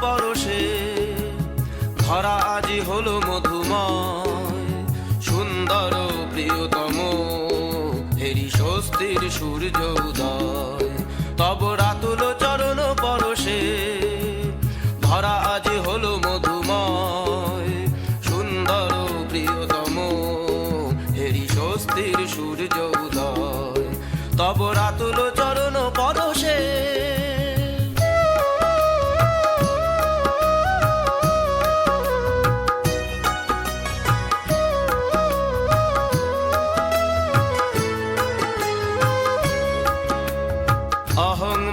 পরশে। ধরা আজি হলো মধুময়, সুন্দর প্রিয়তম। হেরি স্বস্তির সূর্য উদয়। তব রাতুল চরণ পরশে। ধরা আজি হলো মধুময়, সুন্দর প্রিয়তম। হেরি স্বস্তির সূর্য উদয়। তব রাতুল চরণ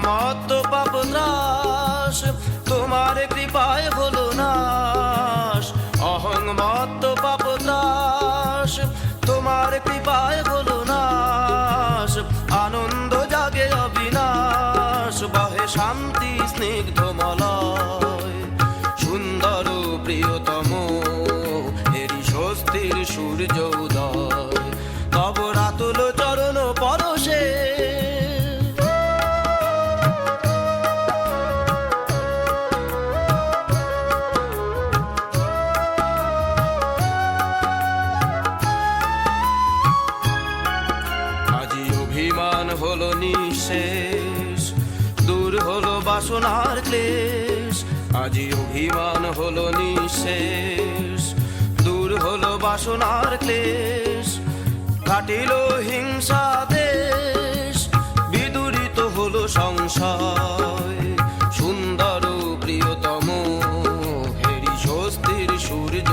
মত পাপ ত্রাস তোমার কৃপায় হলো নাশ। অহং মত পাপ ত্রাস তোমার কৃপায় হলো নাশ। আনন্দ জাগে অবিনাশ, বহে শান্তি স্নিগ্ধ মলয়। শেষ। দূর হলো বাসনার ক্লেশ আজি অভিমান হলো নিঃশেষ। দূর হলো বাসনার ক্লেশ কাটিল হিংসা দেশ, বিদুরিত হলো সংশয়। সুন্দর প্রিয়তম, হেরি স্বস্তির সূর্য